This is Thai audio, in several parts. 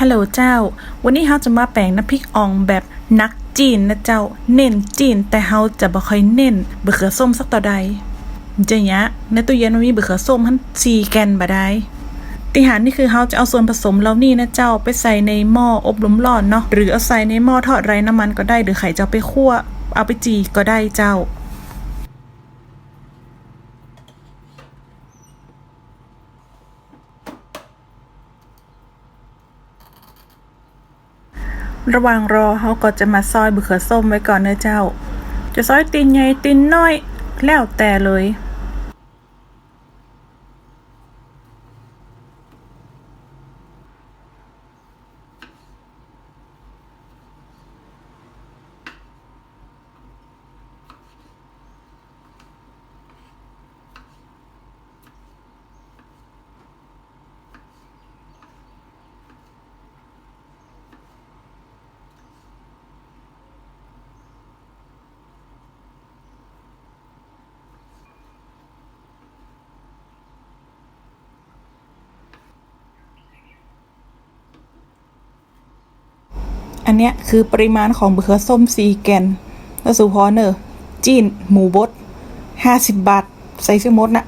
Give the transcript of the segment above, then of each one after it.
ฮัลโหลเจ้า วันนี้เราจะมาแปลงน้ำพริกอ่องแบบนักจีนนะเจ้า เน้นจีน แต่เราจะบ่ค่อยเน้นบะเขือส้มสักต่อใดจะเนี้ยในตู้เย็นมันมีบะเขือส้มทั้งสี่แกนบ่ได้ติหารนี่คือเราจะเอาส่วนผสมเหล่านี้นะเจ้าไปใส่ในหม้ออบลมร้อนเนาะหรือเอาใส่ในหม้อทอดไร้น้ำมันก็ได้หรือไข่เจะเอาไปคั่วเอาไปจีก็ได้เจ้า ระหว่างรอเขาก็จะมาซอยบะเขือส้มไว้ก่อนนะเจ้า จะซอยตีนใหญ่ตีนน้อย แล้วแต่เลย อันเนี้ยคือปริมาณของบะเขือส้มสีแกนแล้วสุพอเนอร์จีน หมูบดห้าสิบบาท ใส่ซื้อมดนะ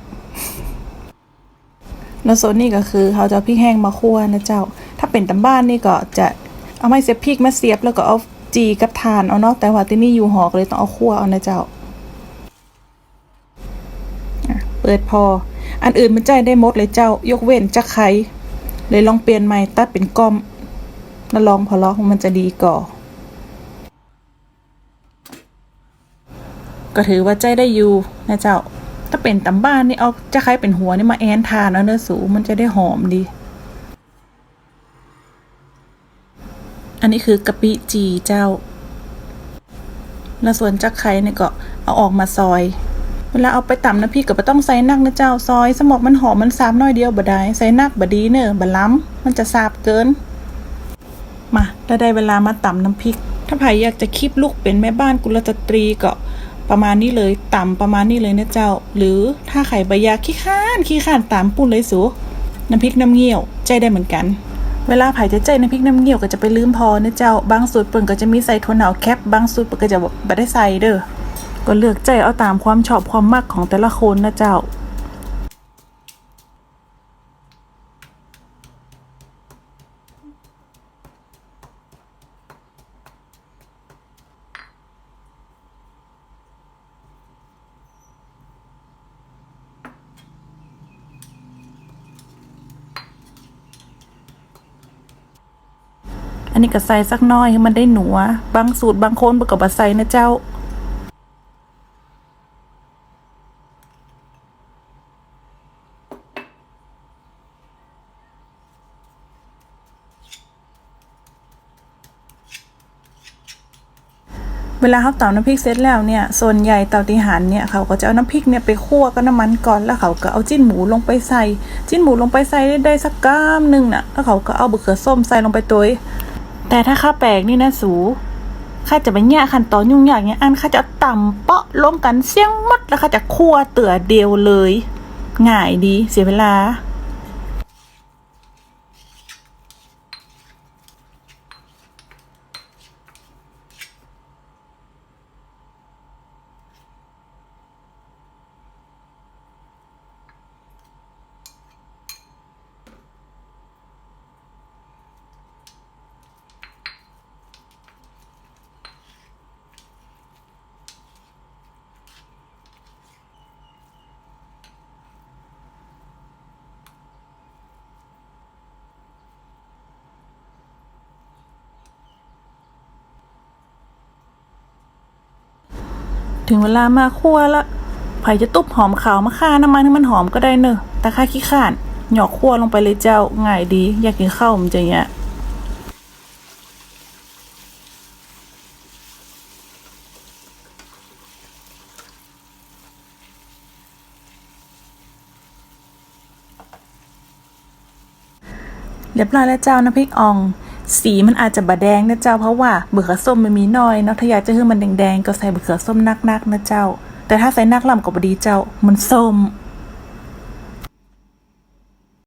แล้วโซนนี่ก็คือเขาจะพริกแห้งมาคั่วนะเจ้า ถ้าเป็นตำบ้านนี่ก็จะเอาไม้เสียบพริกมาเสียบแล้วก็เอาจีกับทานเอาเนาะแต่ว่าที่นี่อยู่หอกเลยต้องเอาคั่วเอานะเจ้าเปิดพอ อันอื่นมันใจได้มดเลยเจ้า ยกเว้นจะไข่เลยลองเปลี่ยนใหม่ตัดเป็นก้อม แล้วลองพอล็อกมันจะดีก่อก็ถือว่าใจได้อยู่นะเจ้า ถ้าเป็นตำบ้านนี่เอาจะใครเป็นหัวนี่มาแอนทานเอาเนื้อสูมันจะได้หอมดี อันนี้คือกะปิจีเจ้า แล้วส่วนจักไข่เนี่ยก็เอาออกมาซอย เวลาเอาไปตำน้ำพริกก็บ่ต้องใส่นักนะเจ้าซอย สมอกมันหอมมันสาบน้อยเดียวบ่ได้ใส่นักบ่ดีเนอะบ่ล้ำมันจะสาบเกิน แล้วได้เวลามาตำน้ำพริก ถ้าใครอยากจะคลิปลูกเป็นแม่บ้านกุลสตรีก็ประมาณนี้เลยต่ำประมาณนี้เลยนะเจ้า หรือถ้าไข่ใบยาขี้ข้านขี้ข้านตามปุ่นเลยสูน้ำพริกน้ำเงี้ยวใจได้เหมือนกัน เวลาไผ่จะใจน้ำพริกน้ำเงี้ยวก็จะไปลืมพอนะเจ้า บางสูตรเปิ่นก็จะมีใส่ถั่วหนาวแคปบางสูตรเปิ่นก็จะบ่ได้ใส่เด้อก็เลือกใจเอาตามความชอบความมักของแต่ละคนนะเจ้า นนี้ก็ใส่สักน้อยให้มันได้หนัว บางสูตรบางคนประกอบใส่นะเจ้าเวลาเขาเตาน้ำพริกเสร็จแล้วเนี่ย ส่วนใหญ่เตาตีหันเนี่ยเขาก็จะเอาน้ำพริกเนี่ยไปคั่วกับน้ำมันก่อนแล้วเขาก็เอาจิ้นหมูลงไปใส่ จิ้นหมูลงไปใส่ได้สักก้ามหนึ่งน่ะแล้วเขาก็เอาบะเขือส้มใส่ลงไปตัว แต่ถ้าข้าแปลกนี่นะสูข้าจะไปแย่ขั้นตอนยุ่งยากเนี่ยอันข้าจะต่ำเปาะลงกันเสี้ยงมัดแล้วข้าจะคั่วเตือเดียวเลย ง่ายดีเสียเวลา ถึงเวลามาคั่วละไผ่จะตุบหอมขาวมาฆ่าน้ำมันให้มันหอมก็ได้เนอะแต่ค่าขี้ข้าน หยอกคั่วลงไปเลยเจ้า ง่ายดี อยากกินข้าวมันจะเงี้ยเรียบร้อยแล้วเจ้าน้ำพริกอ่อง สีมันอาจจะบะแดงนะเจ้าเพราะว่าเบือเขือส้มมันมีน้อยเนาะถ้าอยากจะให้มันแดงๆก็ใส่เบือเขือส้มนักๆนะเจ้า แต่ถ้าใส่นักล่ำก็บดีเจ้ามันส้ม